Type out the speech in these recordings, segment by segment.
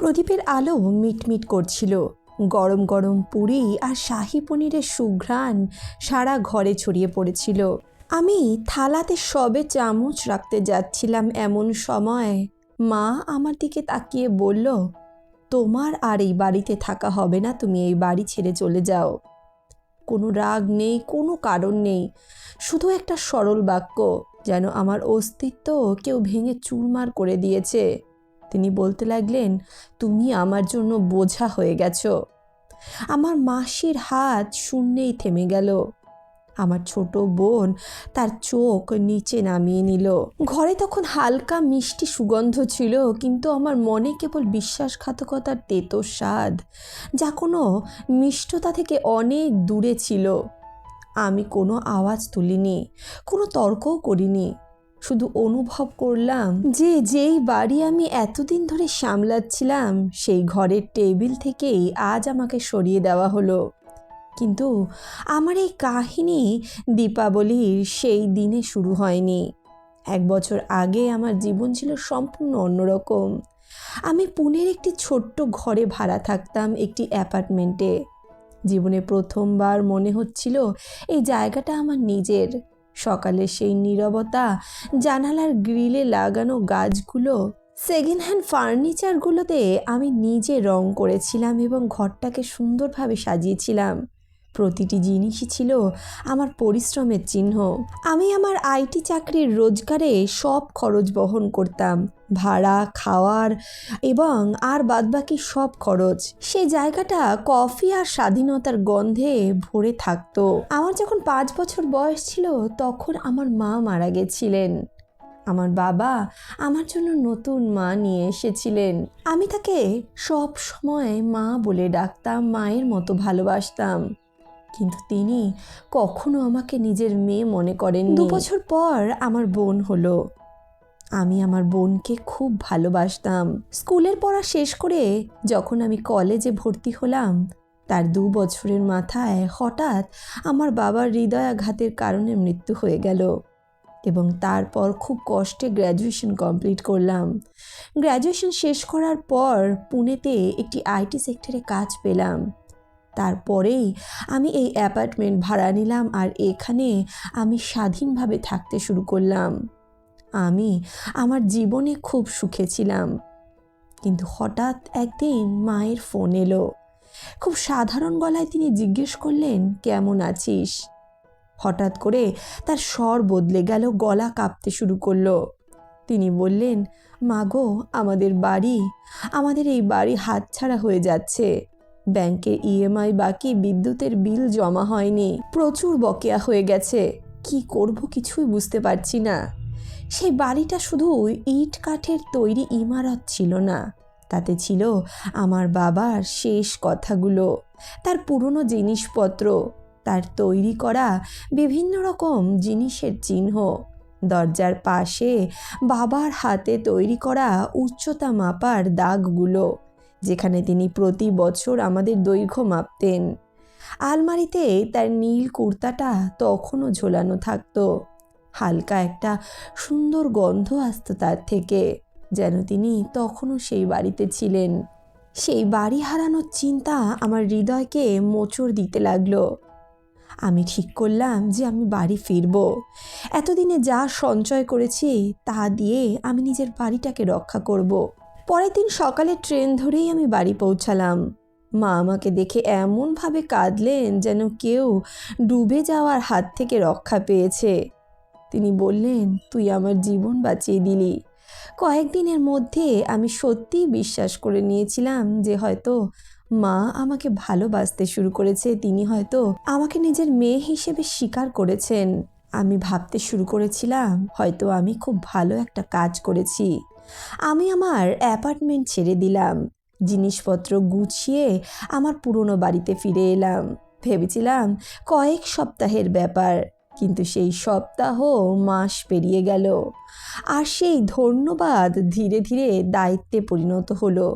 প্রদীপের আলো মিটমিট করছিল। গরম গরম পুরি আর শাহি পনিরের সুঘ্রাণ সারা ঘরে ছড়িয়ে পড়েছিল। আমি থালাতে সবে চামচ রাখতে যাচ্ছিলাম এমন সময় মা আমার দিকে তাকিয়ে বলল, তোমার আর এই বাড়িতে থাকা হবে না, তুমি এই বাড়ি ছেড়ে চলে যাও। কোনো রাগ নেই, কোনো কারণ নেই, শুধু একটা সরল বাক্য, যেন আমার অস্তিত্ব কেউ ভেঙে চুরমার করে দিয়েছে। তিনি বলতে লাগলেন, তুমি আমার জন্য বোঝা হয়ে গেছ। আমার মাসির হাত শূন্যেই থেমে গেল। আমার ছোট বোন তার চোখ নিচে নামিয়ে নিল। ঘরে তখন হালকা মিষ্টি সুগন্ধ ছিল, কিন্তু আমার মনে কেবল বিশ্বাসঘাতকতার তেতো স্বাদ, যা কোনো মিষ্টতা থেকে অনেক দূরে ছিল। আমি কোনো আওয়াজ তুলিনি, কোনো তর্কও করিনি। শুধু অনুভব করলাম যে যেই বাড়ি আমি এতদিন ধরে সামলাচ্ছিলাম, সেই ঘরের টেবিল থেকেই আজ আমাকে সরিয়ে দেওয়া হলো। কিন্তু আমার এই কাহিনী দীপাবলির সেই দিনে শুরু হয়নি। এক বছর আগে আমার জীবন ছিল সম্পূর্ণ অন্যরকম। আমি পুনের একটি ছোট্ট ঘরে ভাড়া থাকতাম একটি অ্যাপার্টমেন্টে। জীবনে প্রথমবার মনে হচ্ছিল এই জায়গাটা আমার নিজের। সকালে সেই নীরবতা, জানালার গ্রিলে লাগানো গাছগুলো সেকেন্ড হ্যান্ড ফার্নিচারগুলোতে আমি নিজে রং করেছিলাম এবং ঘরটাকে সুন্দরভাবে সাজিয়েছিলাম। প্রতিটি জিনিসই ছিল আমার পরিশ্রমের চিহ্ন। আমি আমার আইটি চাকরির রোজগারে সব খরচ বহন করতাম। ভাড়া, খাওয়ার এবং আর বাদবাকি সব খরচ। সেই জায়গাটা কফি আর স্বাধীনতার গন্ধে ভরে থাকতো। আমার যখন পাঁচ বছর বয়স ছিল, তখন আমার মা মারা গেছিলেন। আমার বাবা আমার জন্য নতুন মা নিয়ে এসেছিলেন। আমি তাকে সব সময় মা বলে ডাকতাম, মায়ের মতো ভালোবাসতাম। কিন্তু তিনি কখনো আমাকে নিজের মেয়ে মনে করেন দু বছর পর আমার বোন হলো। আমি আমার বোনকে খুব ভালোবাসতাম। স্কুলের পড়া শেষ করে যখন আমি কলেজে ভর্তি হলাম, তার দু বছরের মাথায় হঠাৎ আমার বাবার হৃদয়াঘাতের কারণে মৃত্যু হয়ে গেল এবং তারপর খুব কষ্টে গ্র্যাজুয়েশন কমপ্লিট করলাম। গ্র্যাজুয়েশন শেষ করার পর পুনেতে একটি আইটি সেক্টরে কাজ পেলাম। তারপরেই আমি এই অ্যাপার্টমেন্ট ভাড়া নিলাম আর এখানে আমি স্বাধীনভাবে থাকতে শুরু করলাম। আমি আমার জীবনে খুব সুখে ছিলাম। কিন্তু হঠাৎ একদিন মায়ের ফোন এলো। খুব সাধারণ গলায় তিনি জিজ্ঞেস করলেন, কেমন আছিস? হঠাৎ করে তার স্বর বদলে গেল, গলা কাঁপতে শুরু করল। তিনি বললেন মাগো আমাদের বাড়ি, আমাদের এই বাড়ি হাতছাড়া হয়ে যাচ্ছে। ব্যাংকে ইএমআই বাকি বিদ্যুতের বিল জমা হয়নি। প্রচুর বকেয়া হয়ে গেছে। কি করব কিছুই বুঝতে পারছি না। সেই বাড়িটা শুধু ইট কাঠের তৈরি ইমারত ছিল না। তাতে ছিল আমার বাবার শেষ কথাগুলো, তার পুরনো জিনিসপত্র, তার তৈরি করা বিভিন্ন রকম জিনিসের চিহ্ন, দরজার পাশে বাবার হাতে তৈরি করা উচ্চতা মাপার দাগগুলো যেখানে তিনি প্রতি বছর আমাদের দৈর্ঘ্য মাপতেন। আলমারিতে তার নীল কুর্তাটা তখনও ঝোলানো থাকতো। হালকা একটা সুন্দর গন্ধ আসতো তার থেকে, যেন তিনি তখনও সেই বাড়িতে ছিলেন। সেই বাড়ি হারানোর চিন্তা আমার হৃদয়কে মোচড় দিতে লাগল। আমি ঠিক করলাম যে আমি বাড়ি ফিরব। এতদিনে যা সঞ্চয় করেছি তা দিয়ে আমি নিজের বাড়িটাকে রক্ষা করব। পরের দিন সকালে ট্রেন ধরেই আমি বাড়ি পৌঁছালাম। মা আমাকে দেখে এমনভাবে কাঁদলেন যেন কেউ ডুবে যাওয়ার হাত থেকে রক্ষা পেয়েছে। তিনি বললেন, তুই আমার জীবন বাঁচিয়ে দিলি। কয়েকদিনের মধ্যে আমি সত্যিই বিশ্বাস করে নিয়েছিলাম যে হয়তো মা আমাকে ভালোবাসতে শুরু করেছে। তিনি হয়তো আমাকে নিজের মেয়ে হিসেবে স্বীকার করেছেন। আমি ভাবতে শুরু করেছিলাম, হয়তো আমি খুব ভালো একটা কাজ করেছি। আমি আমার অ্যাপার্টমেন্ট ছেড়ে দিলাম। জিনিসপত্র গুছিয়ে আমার পুরনো বাড়িতে ফিরে এলাম। ভেবেছিলাম কয়েক সপ্তাহের ব্যাপার, কিন্তু সেই সপ্তাহ মাস পেরিয়ে গেল। আর সেই ধন্যবাদ ধীরে ধীরে দায়িত্বে পরিণত হলো।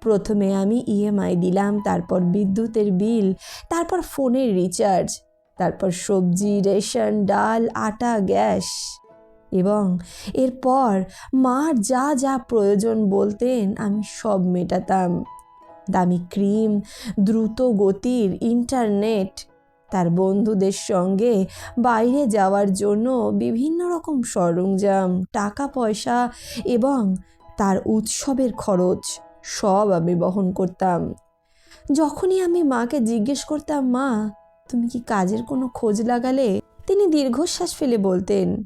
প্রথমে আমি ইএমআই দিলাম, তারপর বিদ্যুতের বিল, তারপর ফোনের রিচার্জ, তারপর সবজি, রেশন, ডাল, আটা, গ্যাস। এবং এরপর মার যা যা প্রয়োজন বলতেন, আমি সব মেটাতাম। দামি ক্রিম, দ্রুত গতির ইন্টারনেট, তার বন্ধুদের সঙ্গে বাইরে যাওয়ার জন্য বিভিন্ন রকম সরঞ্জাম, টাকা পয়সা এবং তার উৎসবের খরচ, সব আমি বহন করতাম। যখনই আমি মাকে জিজ্ঞেস করতাম, মা, তুমি কি কাজের কোনো খোঁজ লাগালে? তিনি দীর্ঘশ্বাস ফেলে বলতেন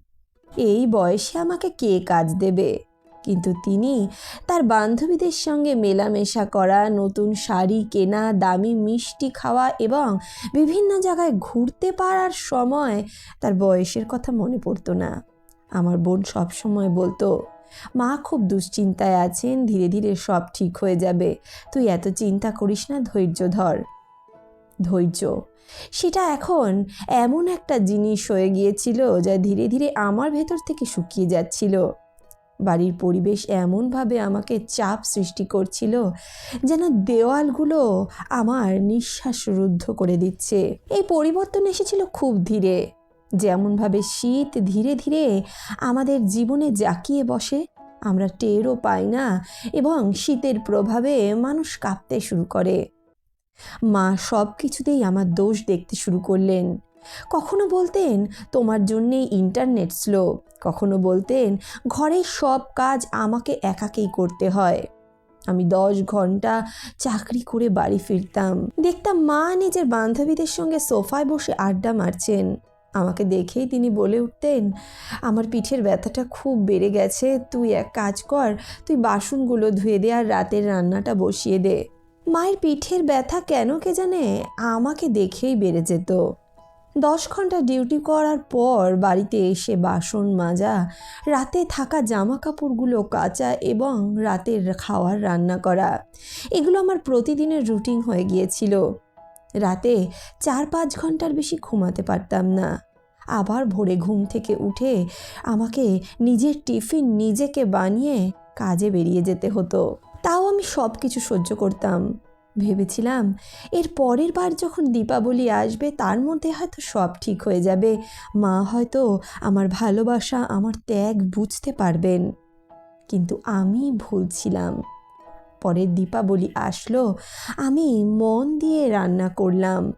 এই বয়সে আমাকে কে কাজ দেবে? কিন্তু তিনি তার বান্ধবীদের সঙ্গে মেলামেশা করা, নতুন শাড়ি কেনা, দামি মিষ্টি খাওয়া এবং বিভিন্ন জায়গায় ঘুরতে পারার সময় তার বয়সের কথা মনে পড়তো না। আমার বোন সবসময় বলতো, মা খুব দুশ্চিন্তায় আছেন, ধীরে ধীরে সব ঠিক হয়ে যাবে। তুই এত চিন্তা করিস না, ধৈর্য ধর। ধৈর্য। সেটা এখন এমন একটা জিনিস হয়ে গিয়েছিল যা ধীরে ধীরে আমার ভেতর থেকে শুকিয়ে যাচ্ছিল। বাড়ির পরিবেশ এমনভাবে আমাকে চাপ সৃষ্টি করছিল যেন দেওয়ালগুলো আমার নিঃশ্বাস রুদ্ধ করে দিচ্ছে। এই পরিবর্তন এসেছিল খুব ধীরে। যেমনভাবে শীত ধীরে ধীরে আমাদের জীবনে জাঁকিয়ে বসে, আমরা টেরও পাই না এবং শীতের প্রভাবে মানুষ কাঁপতে শুরু করে। মা সব কিছুতেই আমার দোষ দেখতে শুরু করলেন। কখনো বলতেন, তোমার জন্যে ইন্টারনেট স্লো। কখনো বলতেন, ঘরের সব কাজ আমাকে একাকেই করতে হয়। আমি দশ ঘণ্টা চাকরি করে বাড়ি ফিরতাম। দেখতাম মা নিজের বান্ধবীদের সঙ্গে সোফায় বসে আড্ডা মারছেন। আমাকে দেখেই তিনি বলে উঠতেন, আমার পিঠের ব্যথাটা খুব বেড়ে গেছে। তুই এক কাজ কর, তুই বাসনগুলো ধুয়ে দে আর রাতের রান্নাটা বসিয়ে দে। মায়ের পিঠের ব্যথা কেন কে জানে আমাকে দেখেই বেড়ে যেত। দশ ঘণ্টা ডিউটি করার পর বাড়িতে এসে বাসন মাজা, রাতে থাকা জামা কাপড়গুলো কাচা এবং রাতের খাওয়ার রান্না করা, এগুলো আমার প্রতিদিনের রুটিন হয়ে গিয়েছিল। রাতে চার পাঁচ ঘণ্টার বেশি ঘুমাতে পারতাম না। আবার ভোরে ঘুম থেকে উঠে আমাকে নিজের টিফিন নিজেকে বানিয়ে কাজে বেরিয়ে যেতে হতো। তাও আমি সব কিছু সহ্য করতাম। ভেবেছিলাম, এর পরের বার যখন দীপাবলি আসবে, তার মধ্যে হয়তো সব ঠিক হয়ে যাবে। মা হয়তো আমার ভালোবাসা, আমার ত্যাগ বুঝতে পারবেন। কিন্তু আমি ভুলছিলাম পরের দীপাবলি আসলো, আমি মন দিয়ে রান্না করলাম।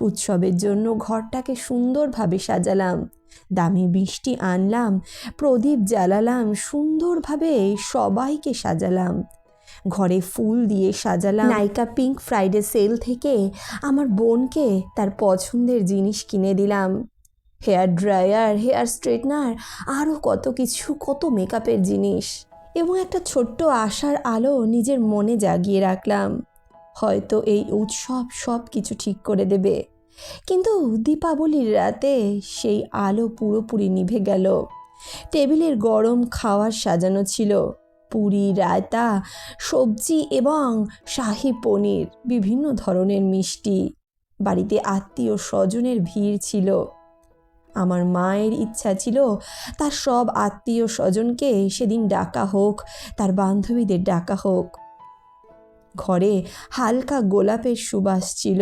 উৎসবের জন্য ঘরটাকে সুন্দরভাবে সাজালাম। দামি বৃষ্টি আনলাম, প্রদীপ জ্বালালাম, সুন্দরভাবে সবাইকে সাজালাম। ঘরে ফুল দিয়ে সাজালাম। নাইকা পিঙ্ক ফ্রাইডে সেল থেকে আমার বোনকে তার পছন্দের জিনিস কিনে দিলাম। হেয়ার ড্রায়ার, হেয়ার স্ট্রেটনার আরও কত কিছু, কত মেকআপের জিনিস। এবং একটা ছোট্ট আশার আলো নিজের মনে জাগিয়ে রাখলাম। হয়তো এই উৎসব সব কিছু ঠিক করে দেবে। কিন্তু দীপাবলির রাতে সেই আলো পুরোপুরি নিভে গেল। টেবিলের গরম খাওয়ার সাজানো ছিল। পুরি, রায়তা, সবজি এবং শাহি পনির, বিভিন্ন ধরনের মিষ্টি। বাড়িতে আত্মীয় স্বজনের ভিড় ছিল। আমার মায়ের ইচ্ছা ছিল তার সব আত্মীয় স্বজনকে সেদিন ডাকা হোক, তার বান্ধবীদের ডাকা হোক। ঘরে হালকা গোলাপের সুবাস ছিল,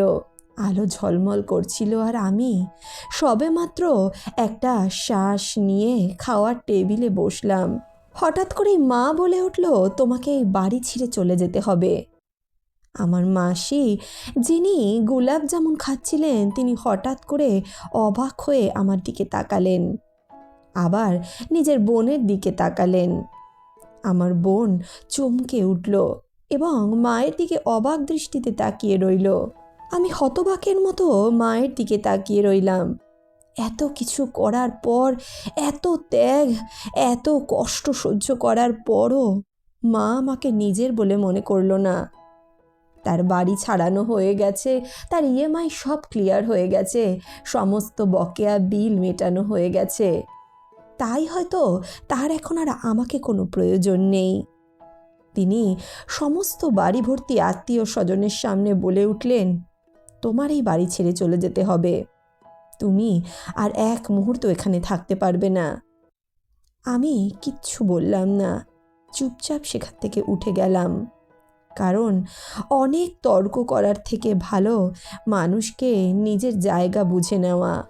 আলো ঝলমল করছিল আর আমি সবেমাত্র একটা শ্বাস নিয়ে খাওয়ার টেবিলে বসলাম। হঠাৎ করেই মা বলে উঠল, তোমাকে এই বাড়ি ছিঁড়ে চলে যেতে হবে। আমার মাসি, যিনি গোলাপ জামুন খাচ্ছিলেন, তিনি হঠাৎ করে অবাক হয়ে আমার দিকে তাকালেন, আবার নিজের বোনের দিকে তাকালেন। আমার বোন চমকে উঠল এবং মায়ের দিকে অবাক দৃষ্টিতে তাকিয়ে রইল। আমি হতবাকের মতো মায়ের দিকে তাকিয়ে রইলাম। এত কিছু করার পর, এত ত্যাগ, এত কষ্ট সহ্য করার পরও মা আমাকে নিজের বলে মনে করল না। তার বাড়ি ছাড়ানো হয়ে গেছে, তার ইএমআই সব ক্লিয়ার হয়ে গেছে, সমস্ত বকেয়া বিল মেটানো হয়ে গেছে। তাই হয়তো তার এখন আর আমাকে কোনো প্রয়োজন নেই। তিনি সমস্ত বাড়ি ভর্তি আত্মীয় স্বজনের সামনে বলে উঠলেন, তোমার এই বাড়ি ছেড়ে চলে যেতে হবে। তুমি আর এক মুহূর্ত এখানে থাকতে পারবে না। আমি কিচ্ছু বললাম না। চুপচাপ সেখান থেকে উঠে গেলাম। কারণ অনেক তর্ক করার থেকে ভালো মানুষকে নিজের জায়গা বুঝে নেওয়া।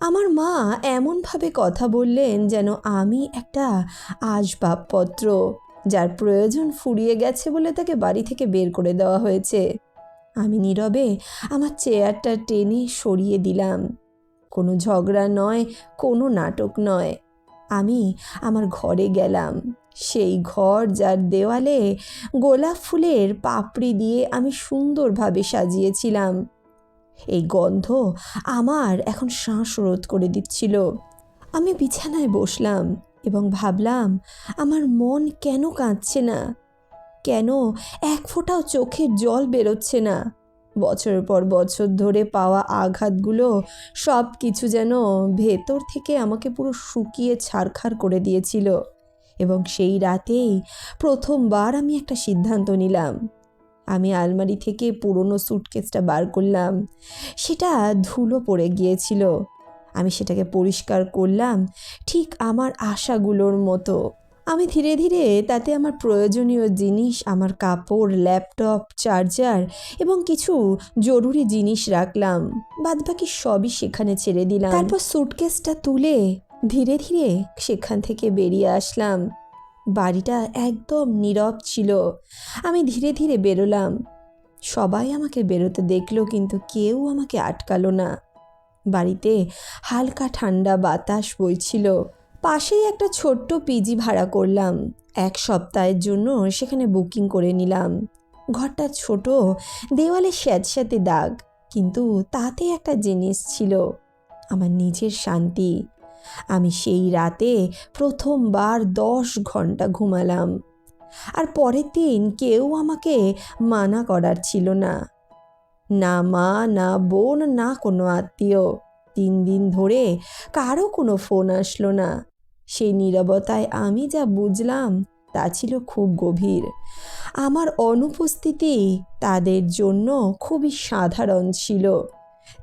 আমার মা এমনভাবে কথা বললেন যেন আমি একটা আসবাবপত্র, যার প্রয়োজন ফুরিয়ে গেছে বলে তাকে বাড়ি থেকে বের করে দেওয়া হয়েছে। আমি নীরবে আমার চেয়ারটা টেনে সরিয়ে দিলাম। কোনো ঝগড়া নয়, কোনো নাটক নয়। আমি আমার ঘরে গেলাম। সেই ঘর যার দেওয়ালে গোলাপ ফুলের পাপড়ি দিয়ে আমি সুন্দরভাবে সাজিয়েছিলাম। এই গন্ধ আমার এখন শ্বাস রোধ করে দিচ্ছিল। আমি বিছানায় বসলাম এবং ভাবলাম, আমার মন কেন কাঁদছে না? কেন এক ফোঁটাও চোখের জল বেরোচ্ছে না? বছরের পর বছর ধরে পাওয়া আঘাতগুলো সব কিছু যেন ভেতর থেকে আমাকে পুরো শুকিয়ে ছারখার করে দিয়েছিল। এবং সেই রাতেই প্রথমবার আমি একটা সিদ্ধান্ত নিলাম। আমি আলমারি থেকে পুরনো সুটকেসটা বার করলাম। সেটা ধুলো পড়ে গিয়েছিল। আমি সেটাকে পরিষ্কার করলাম ঠিক আমার আশাগুলোর মতো। আমি ধীরে ধীরে তাতে আমার প্রয়োজনীয় জিনিস, আমার কাপড়, ল্যাপটপ, চার্জার এবং কিছু জরুরি জিনিস রাখলাম। বাদবাকি সবই সেখানে ছেড়ে দিলাম। তারপর সুটকেসটা তুলে ধীরে ধীরে সেখান থেকে বেরিয়ে আসলাম। বাড়িটা একদম নীরব ছিল। আমি ধীরে ধীরে বেরোলাম। সবাই আমাকে বেরোতে দেখল, কিন্তু কেউ আমাকে আটকালো না। বাড়িতে হালকা ঠান্ডা বাতাস বইছিল। পাশেই একটা ছোট্ট পিজি ভাড়া করলাম। এক সপ্তাহের জন্য সেখানে বুকিং করে নিলাম। ঘরটা ছোট, দেওয়ালে স্যাঁতস্যাঁতে দাগ, কিন্তু তাতে একটা জিনিস ছিল, আমার নিজের শান্তি। আমি সেই রাতে প্রথমবার দশ ঘণ্টা ঘুমালাম। আর পরের দিন কেউ আমাকে মানা করার ছিল না। না মা, না বোন, না কোনো আত্মীয়। তিন দিন ধরে কারও কোনো ফোন আসলো না। সেই নীরবতায় আমি যা বুঝলাম তা ছিল খুব গভীর। আমার অনুপস্থিতি তাদের জন্য খুবই সাধারণ ছিল।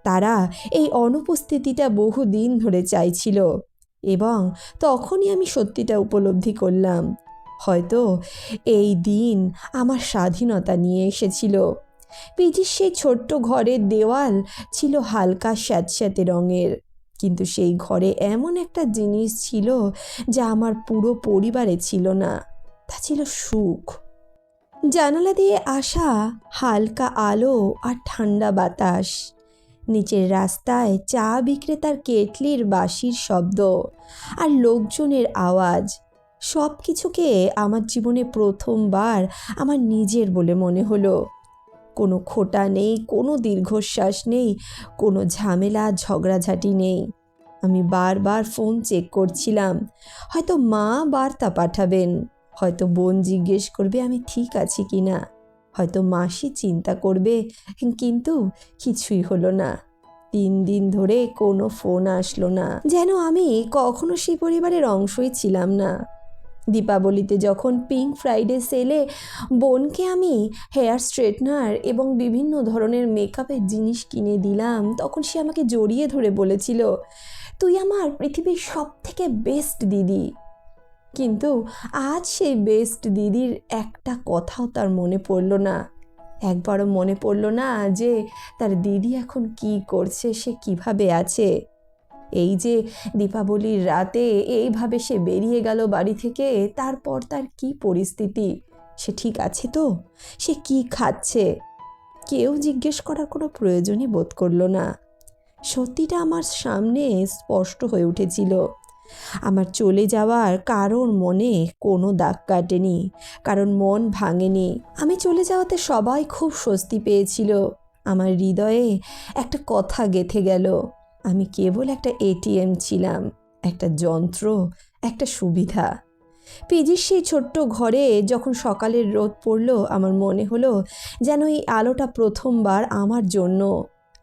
তারা এই অনুপস্থিতিটা বহুদিন ধরে চাইছিল এবং তখনই আমি সত্যিটা উপলব্ধি করলাম। হয়তো এই দিন আমার স্বাধীনতা নিয়ে এসেছিল। পিজির সেই ছোট্ট ঘরের দেওয়াল ছিল হালকা স্যাঁতস্যাঁতে রঙের। কিন্তু সেই ঘরে এমন একটা জিনিস ছিল যা আমার পুরো পরিবারে ছিল না, তা ছিল সুখ। জানালা দিয়ে আসা হালকা আলো আর ঠান্ডা বাতাস, নিচের রাস্তায় চা বিক্রেতার কেটলির বাঁশির শব্দ আর লোকজনের আওয়াজ সব কিছুকে আমার জীবনে প্রথমবার আমার নিজের বলে মনে হলো। কোনো খোটা নেই, কোনো দীর্ঘশ্বাস নেই, কোনো ঝামেলা, ঝগড়াঝাটি নেই। আমি বারবার ফোন চেক করছিলাম। হয়তো মা বার্তা পাঠাবেন। হয়তো বোন জিজ্ঞেস করবে আমি ঠিক আছি কি না। হয়তো মাসি চিন্তা করবে, কিন্তু কিছুই হলো না। তিন দিন ধরে কোনো ফোন আসলো না। যেন আমি কখনো সেই পরিবারের অংশই ছিলাম না। দীপাবলিতে যখন পিঙ্ক ফ্রাইডে সেলে বোনকে আমি হেয়ার স্ট্রেটনার এবং বিভিন্ন ধরনের মেকআপের জিনিস কিনে দিলাম, তখন সে আমাকে জড়িয়ে ধরে বলেছিল, তুই আমার পৃথিবীর সব থেকে বেস্ট দিদি। কিন্তু আজ সেই বেস্ট দিদির একটা কথাও তার মনে পড়ল না। একবারও মনে পড়ল না যে তার দিদি এখন কি করছে, সে কীভাবে আছে। এই যে দীপাবলির রাতে এইভাবে সে বেরিয়ে গেল বাড়ি থেকে, তারপর তার কি পরিস্থিতি? সে ঠিক আছে তো? সে কি খাচ্ছে? কেউ জিজ্ঞেস করার কোনো প্রয়োজনই বোধ করল না। সত্যিটা আমার সামনে স্পষ্ট হয়ে উঠেছিল। আমার চলে যাওয়ার কারোর মনে কোনো দাগ কাটেনি, কারণ মন ভাঙেনি। আমি চলে যাওয়াতে সবাই খুব স্বস্তি পেয়েছিল। আমার হৃদয়ে একটা কথা গেথে গেল। আমি কেবল একটা এটিএম ছিলাম, একটা যন্ত্র, একটা সুবিধা। পিজির সেই ছোট্ট ঘরে যখন সকালের রোদ পড়ল, আমার মনে হলো যেন এই আলোটা প্রথমবার আমার জন্য।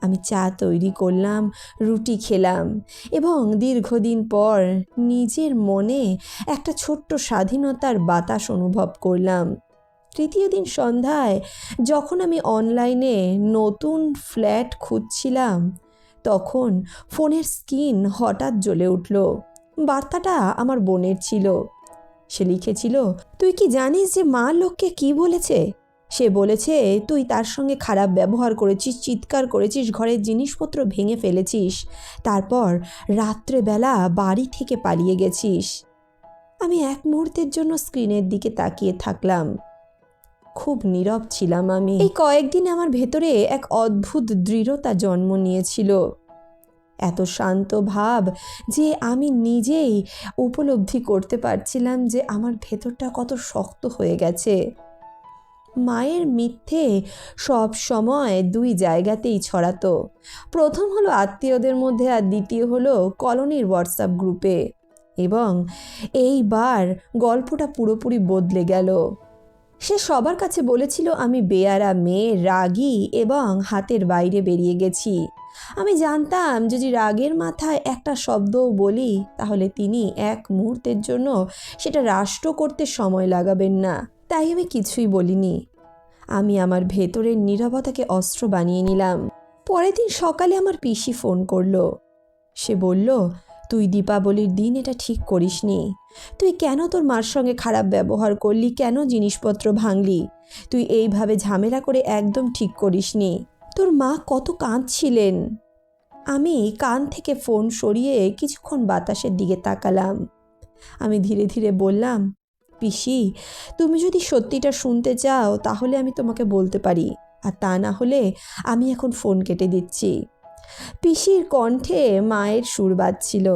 আমি চা তৈরি করলাম, রুটি খেলাম এবং দীর্ঘদিন পর নিজের মনে একটা ছোট্ট স্বাধীনতার বাতাস অনুভব করলাম। তৃতীয় দিন সন্ধ্যায় যখন আমি অনলাইনে নতুন ফ্ল্যাট খুঁজছিলাম তখন ফোনের স্ক্রিন হঠাৎ জ্বলে উঠল। বার্তাটা আমার বোনের ছিল। সে লিখেছিল, তুই কি জানিস যে মা লোককে কি বলেছে? সে বলেছে, তুই তার সঙ্গে খারাপ ব্যবহার করেছিস, চিৎকার করেছিস, ঘরের জিনিসপত্র ভেঙে ফেলেছিস, তারপর রাত্রেবেলা বাড়ি থেকে পালিয়ে গেছিস। আমি এক মুহূর্তের জন্য স্ক্রিনের দিকে তাকিয়ে থাকলাম। খুব নীরব ছিলাম আমি। এই কয়েকদিন আমার ভেতরে এক অদ্ভুত দৃঢ়তা জন্ম নিয়েছিল। এত শান্ত ভাব যে আমি নিজেই উপলব্ধি করতে পারছিলাম যে আমার ভেতরটা কত শক্ত হয়ে গেছে। মায়ের মিথ্যে সব সময় দুই জায়গাতেই ছড়াতো। প্রথম হলো আত্মীয়দের মধ্যে আর দ্বিতীয় হলো কলোনির হোয়াটসঅ্যাপ গ্রুপে এবং এইবার গল্পটা পুরোপুরি বদলে গেল। সে সবার কাছে বলেছিল, আমি বেয়ারা মেয়ে, রাগী এবং হাতের বাইরে বেরিয়ে গেছি। আমি জানতাম, যদি রাগের মাথায় একটা শব্দও বলি, তাহলে তিনি এক মুহূর্তের জন্য সেটা রাষ্ট্র করতে সময় লাগাবেন না। তাই আমি কিছুই বলিনি। আমি আমার ভেতরের নীরবতাকে অস্ত্র বানিয়ে নিলাম। পরের দিন সকালে আমার পিসি ফোন করল। সে বলল তুই দীপাবলির দিন এটা ঠিক করিসনি। তুই কেন তোর মার সঙ্গে খারাপ ব্যবহার করলি? কেন জিনিসপত্র ভাঙলি? তুই এইভাবে ঝামেলা করে একদম ঠিক করিসনি। তোর মা কত কাঁদছিলেন। আমি কান থেকে ফোন সরিয়ে কিছুক্ষণ বাতাসের দিকে তাকালাম। আমি ধীরে ধীরে বললাম, পিসি, তুমি যদি সত্যিটা শুনতে চাও, তাহলে আমি তোমাকে বলতে পারি। আর তা না হলে আমি এখন ফোন কেটে দিচ্ছি। পিসির কণ্ঠে মায়ের সুর বাজছিল।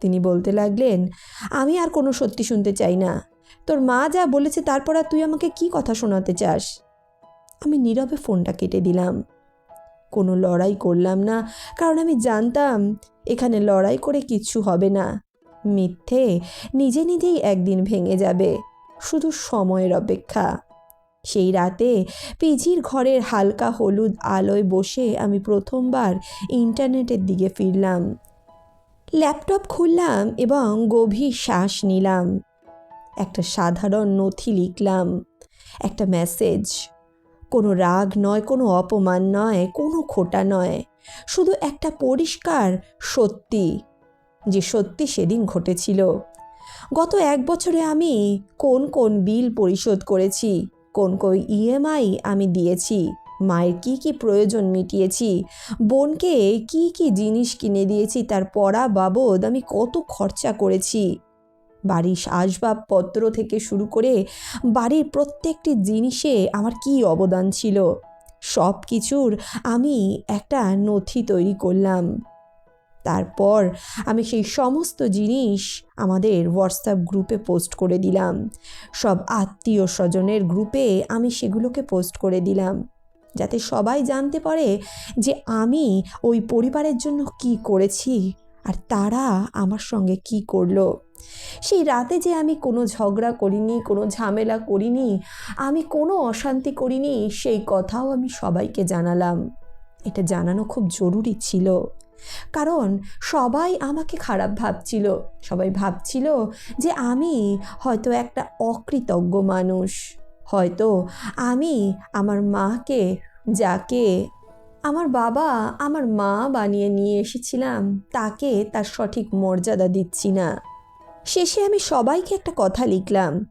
তিনি বলতে লাগলেন, আমি আর কোনো সত্যি শুনতে চাই না। তোর মা যা বলেছে তারপর আর তুই আমাকে কি কথা শোনাতে চাস? আমি নীরবে ফোনটা কেটে দিলাম। কোনো লড়াই করলাম না, কারণ আমি জানতাম এখানে লড়াই করে কিচ্ছু হবে না। মিথ্যে নিজে নিজেই একদিন ভেঙে যাবে। শুধু সময়ের অপেক্ষা। সেই রাতে পিজির ঘরের হালকা হলুদ আলোয় বসে আমি প্রথমবার ইন্টারনেটের দিকে ফিরলাম। ল্যাপটপ খুললাম এবং গভীর শ্বাস নিলাম। একটা সাধারণ নথি লিখলাম। একটা মেসেজ। কোনো রাগ নয়, কোনো অপমান নয়, কোনো খোটা নয়। শুধু একটা পরিষ্কার সত্যি, যে সত্যি সেদিন ঘটেছিল। গত এক বছরে আমি কোন কোন বিল পরিশোধ করেছি? কোন কোন ইএমআই আমি দিয়েছি, মায়ের কি কি প্রয়োজন মিটিয়েছি, বোনকে কি কি জিনিস কিনে দিয়েছি, তার পড়া বাবদ আমি কত খরচা করেছি। বাড়ির আসবাবপত্র থেকে শুরু করে বাড়ির প্রত্যেকটি জিনিসে আমার কি অবদান ছিল সব কিছুর আমি একটা নথি তৈরি করলাম। তারপর আমি সেই সমস্ত জিনিস আমাদের হোয়াটসঅ্যাপ গ্রুপে পোস্ট করে দিলাম। সব আত্মীয় স্বজনের গ্রুপে আমি সেগুলোকে পোস্ট করে দিলাম। যাতে সবাই জানতে পারে যে আমি ওই পরিবারের জন্য কি করেছি আর তারা আমার সঙ্গে কি করল। সেই রাতে যে আমি কোনো ঝগড়া করিনি, কোনো ঝামেলা করিনি, আমি কোনো অশান্তি করিনি, সেই কথাও আমি সবাইকে জানালাম। এটা জানানো খুব জরুরি ছিল। কারণ সবাই আমাকে খারাপ ভাবছিল। সবাই ভাবছিল যে আমি হয়তো একটা অকৃতজ্ঞ মানুষ। হয়তো আমি আমার মাকে, যাকে আমার বাবা, আমার মা বানিয়ে নিয়ে এসেছিলাম, তাকে তার সঠিক মর্যাদা দিচ্ছি না। শেষে আমি সবাইকে একটা কথা লিখলাম,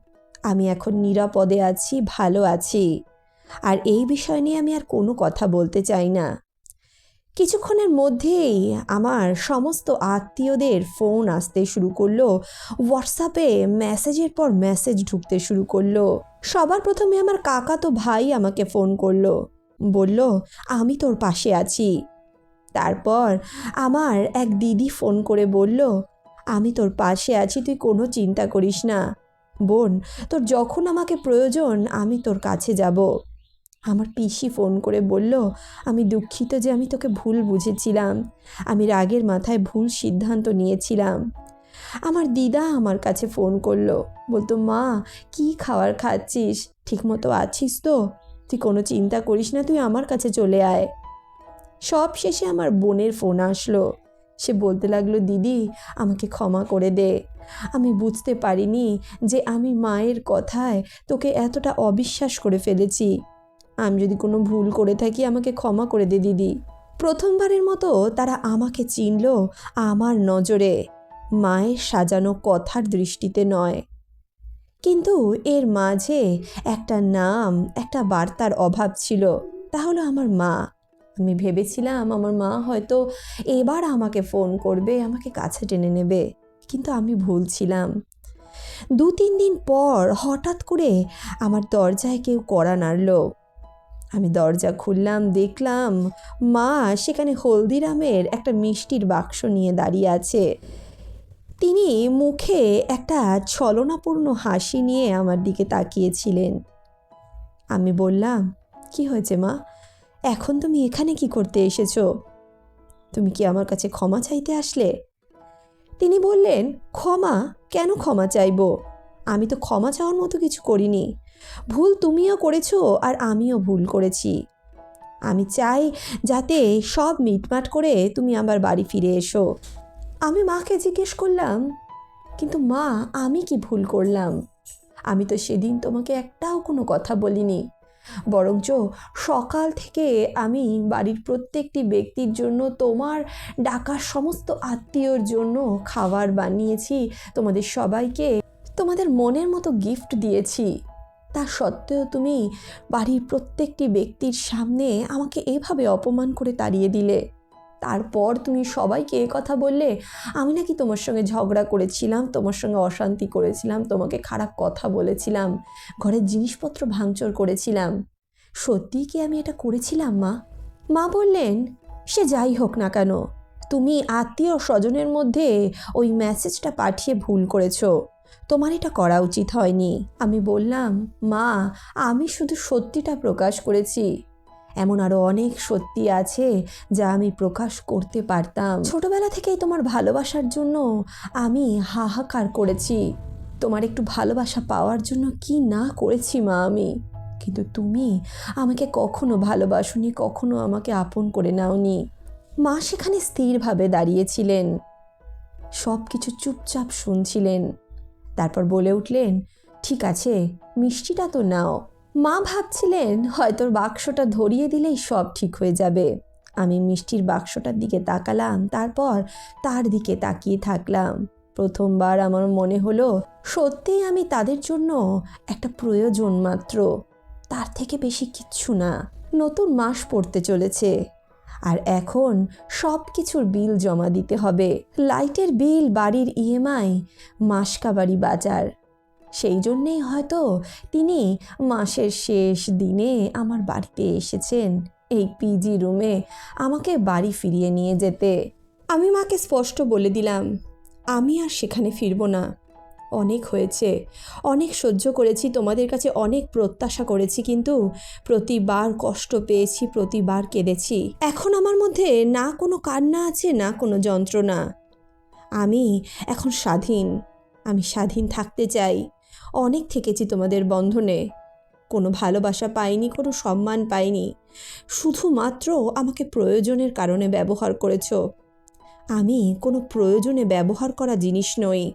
আমি এখন নিরাপদে আছি, ভালো আছি। আর এই বিষয় নিয়ে আমি আর কোনো কথা বলতে চাই না। কিছুক্ষণের মধ্যেই আমার সমস্ত আত্মীয়দের ফোন আসতে শুরু করল হোয়াটসঅ্যাপে মেসেজের পর মেসেজ ঢুকতে শুরু করল। সবার প্রথমে আমার কাকা তো ভাই আমাকে ফোন করল, বলল, আমি তোর পাশে আছি। তারপর আমার এক দিদি ফোন করে বলল, আমি তোর পাশে আছি, তুই কোনো চিন্তা করিস না। বোন, তোর যখন আমাকে প্রয়োজন, আমি তোর কাছে যাব। আমার পিসি ফোন করে বলল, আমি দুঃখিত যে আমি তোকে ভুল বুঝেছিলাম। আমি রাগের মাথায় ভুল সিদ্ধান্ত নিয়েছিলাম। আমার দিদা আমার কাছে ফোন করল, বলতো, মা, কি খাবার খাচ্ছিস? ঠিকমতো আছিস তো? তুই কোনো চিন্তা করিস না, তুই আমার কাছে চলে আয়। সব শেষে আমার বোনের ফোন আসলো। সে বলতে লাগল, দিদি, আমাকে ক্ষমা করে দে। আমি বুঝতে পারিনি যে আমি মায়ের কথায় তোকে এতটা অবিশ্বাস করে ফেলেছি। আমি যদি কোনো ভুল করে থাকি, আমাকে ক্ষমা করে দে দিদি। প্রথমবারের মতো তারা আমাকে চিনল আমার নজরে। মায়ের সাজানো কথার দৃষ্টিতে নয়। কিন্তু এর মাঝে একটা নাম, একটা বার্তার অভাব ছিল। তা হলো আমার মা। আমি ভেবেছিলাম আমার মা হয়তো এবার আমাকে ফোন করবে, আমাকে কাছে টেনে নেবে। কিন্তু আমি ভুল ছিলাম। দু তিন দিন পর হঠাৎ করে আমার দরজায় কেউ কড়া নাড়ল। আমি দরজা খুললাম, দেখলাম মা সেখানে হলদিরামের একটা মিষ্টির বাক্স নিয়ে দাঁড়িয়ে আছে। তিনি মুখে একটা ছলনাপূর্ণ হাসি নিয়ে আমার দিকে তাকিয়েছিলেন। আমি বললাম, কি হয়েছে মা? এখন তুমি এখানে কি করতে এসেছ? তুমি কি আমার কাছে ক্ষমা চাইতে আসলে? তিনি বললেন, ক্ষমা? কেন ক্ষমা চাইব? আমি তো ক্ষমা চাওয়ার মতো কিছু করিনি। ভুল তুমিও করেছ আর আমিও ভুল করেছি। আমি চাই যাতে সব মিটমাট করে তুমি আমার বাড়ি ফিরে এসো। আমি মাকে জিজ্ঞেস করলাম, কিন্তু মা, আমি কি ভুল করলাম? আমি তো সেদিন তোমাকে একটাও কোনো কথা বলিনি। বরঞ্চ সকাল থেকে আমি বাড়ির প্রত্যেকটি ব্যক্তির জন্য, তোমার ডাকার সমস্ত আত্মীয়র জন্য খাবার বানিয়েছি, তোমাদের সবাইকে তোমাদের মনের মতো গিফট দিয়েছি। তা সত্ত্বেও তুমি বাড়ির প্রত্যেকটি ব্যক্তির সামনে আমাকে এভাবে অপমান করে তাড়িয়ে দিলে। তারপর তুমি সবাইকে এ কথা বললে, আমি নাকি তোমার সঙ্গে ঝগড়া করেছিলাম, তোমার সঙ্গে অশান্তি করেছিলাম, তোমাকে খারাপ কথা বলেছিলাম, ঘরের জিনিসপত্র ভাঙচুর করেছিলাম। সত্যিই কি আমি এটা করেছিলাম, মা? মা বললেন, সে যাই হোক না কেন, তুমি আত্মীয় স্বজনের মধ্যে ওই মেসেজটা পাঠিয়ে ভুল করেছ। তোমার এটা করা উচিত হয়নি। আমি বললাম, মা, আমি শুধু সত্যিটা প্রকাশ করেছি। এমন আরও অনেক সত্যি আছে যা আমি প্রকাশ করতে পারতাম। ছোটবেলা থেকেই তোমার ভালোবাসার জন্য আমি হাহাকার করেছি। তোমার একটু ভালোবাসা পাওয়ার জন্য কি না করেছি, মা, আমি? কিন্তু তুমি আমাকে কখনো ভালোবাসুনি, কখনো আমাকে আপন করে নাওনি। মা সেখানে স্থিরভাবে দাঁড়িয়েছিলেন। সব কিছু চুপচাপ শুনছিলেন। তারপর বলে উঠলেন, ঠিক আছে, মিষ্টিটা তো নাও। মা ভাবছিলেন, হয়তো বাক্সটা ধরিয়ে দিলেই সব ঠিক হয়ে যাবে। আমি মিষ্টির বাক্সটার দিকে তাকালাম, তারপর তার দিকে তাকিয়ে থাকলাম। প্রথমবার আমার মনে হলো, সত্যিই আমি তাদের জন্য একটা প্রয়োজন মাত্র। তার থেকে বেশি কিচ্ছু না। নতুন মাস পড়তে চলেছে। আর এখন সব কিছুর বিল জমা দিতে হবে। লাইটের বিল, বাড়ির ইএমআই মাসকাবাড়ি বাজার। সেই জন্যেই হয়তো তিনি মাসের শেষ দিনে আমার বাড়িতে এসেছেন, এই পিজি রুমে আমাকে বাড়ি ফিরিয়ে নিয়ে যেতে। আমি মাকে স্পষ্ট বলে দিলাম, আমি আর সেখানে ফিরবো না। অনেক হয়েছে। অনেক সহ্য করেছি, তোমাদের কাছে অনেক প্রত্যাশা করেছি, কিন্তু প্রতিবার কষ্ট পেয়েছি, প্রতিবার কেঁদেছি। এখন আমার মধ্যে না কোনো কান্না আছে, না কোনো যন্ত্রণা। আমি এখন স্বাধীন। আমি স্বাধীন থাকতে চাই। অনেক থেকেছি তোমাদের বন্ধনে। কোনো ভালোবাসা পাইনি, কোনো সম্মান পাইনি। শুধুমাত্র আমাকে প্রয়োজনের কারণে ব্যবহার করেছ। আমি কোনো প্রয়োজনে ব্যবহার করা জিনিস নই।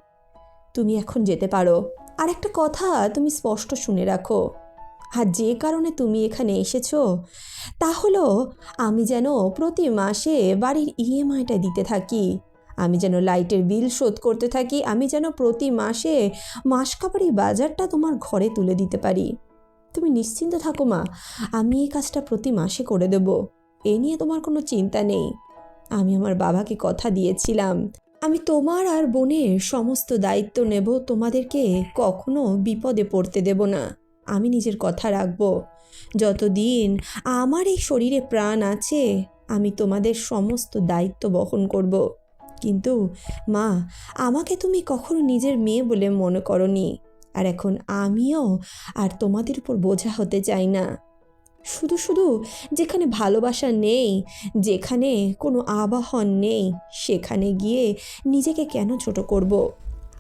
তুমি এখন যেতে পারো। আর একটা কথা তুমি স্পষ্ট শুনে রাখো। আর যে কারণে তুমি এখানে এসেছ, তা হলো আমি যেন প্রতি মাসে বাড়ির ইএমআইটা দিতে থাকি। আমি যেন লাইটের বিল শোধ করতে থাকি। আমি যেন প্রতি মাসে মাসকাবাড়ি বাজারটা তোমার ঘরে তুলে দিতে পারি। তুমি নিশ্চিন্ত থাকো মা, আমি এই কাজটা প্রতি মাসে করে দেব। এ নিয়ে তোমার কোনো চিন্তা নেই। আমি আমার বাবাকে কথা দিয়েছিলাম। আমি তোমার আর বোনের সমস্ত দায়িত্ব নেব, তোমাদেরকে কখনো বিপদে পড়তে দেব না। আমি নিজের কথা রাখব। যতদিন আমার এই শরীরে প্রাণ আছে, আমি তোমাদের সমস্ত দায়িত্ব বহন করব। কিন্তু, মা, আমাকে তুমি কখনো নিজের মেয়ে বলে মনে করনি। আর এখন আমিও আর তোমাদের উপর বোঝা হতে চাই না। শুধু শুধু যেখানে ভালোবাসা নেই, যেখানে কোনো আবাহন নেই, সেখানে গিয়ে নিজেকে কেন ছোট করব।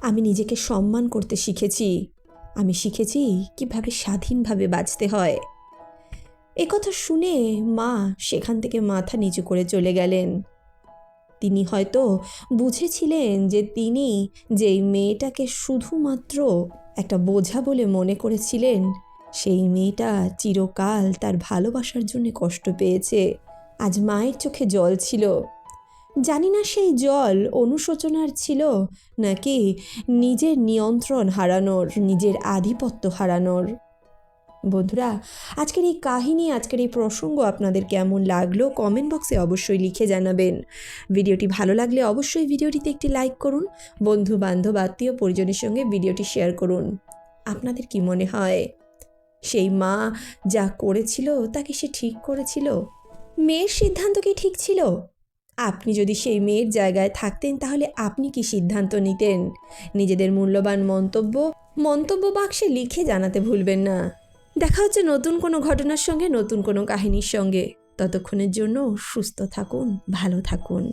আমি নিজেকে সম্মান করতে শিখেছি। আমি শিখেছি কীভাবে স্বাধীনভাবে বাঁচতে হয়। এ কথা শুনে মা সেখান থেকে মাথা নিচু করে চলে গেলেন। তিনি হয়তো বুঝেছিলেন যে তিনি যেই মেয়েটাকে শুধুমাত্র একটা বোঝা বলে মনে করেছিলেন সেই মেয়েটা চিরকাল তার ভালোবাসার জন্য কষ্ট পেয়েছে। আজ মায়ের চোখে জল ছিল। জানি না সেই জল অনুশোচনার ছিল নাকি নিজের নিয়ন্ত্রণ হারানোর, নিজের আধিপত্য হারানোর। বন্ধুরা, আজকের এই কাহিনী, আজকের এই প্রসঙ্গ আপনাদের কেমন লাগল কমেন্ট বক্সে অবশ্যই লিখে জানাবেন। ভিডিওটি ভালো লাগলে অবশ্যই ভিডিওটিতে একটি লাইক করুন বন্ধু বান্ধব আত্মীয় পরিজনের সঙ্গে ভিডিওটি শেয়ার করুন। আপনাদের কি মনে হয়? সেই মা যা করেছিল, তাকে সে ঠিক করেছিল। মেয়ের সিদ্ধান্ত কি ঠিক ছিল? আপনি যদি সেই মেয়ের জায়গায় থাকতেন, তাহলে আপনি কি সিদ্ধান্ত নিতেন? নিজেদের মূল্যবান মন্তব্য মন্তব্য বাক্সে লিখে জানাতে ভুলবেন না। দেখা হচ্ছে নতুন কোনো ঘটনার সঙ্গে, নতুন কোনো কাহিনীর সঙ্গে। ততক্ষণের জন্য সুস্থ থাকুন, ভালো থাকুন।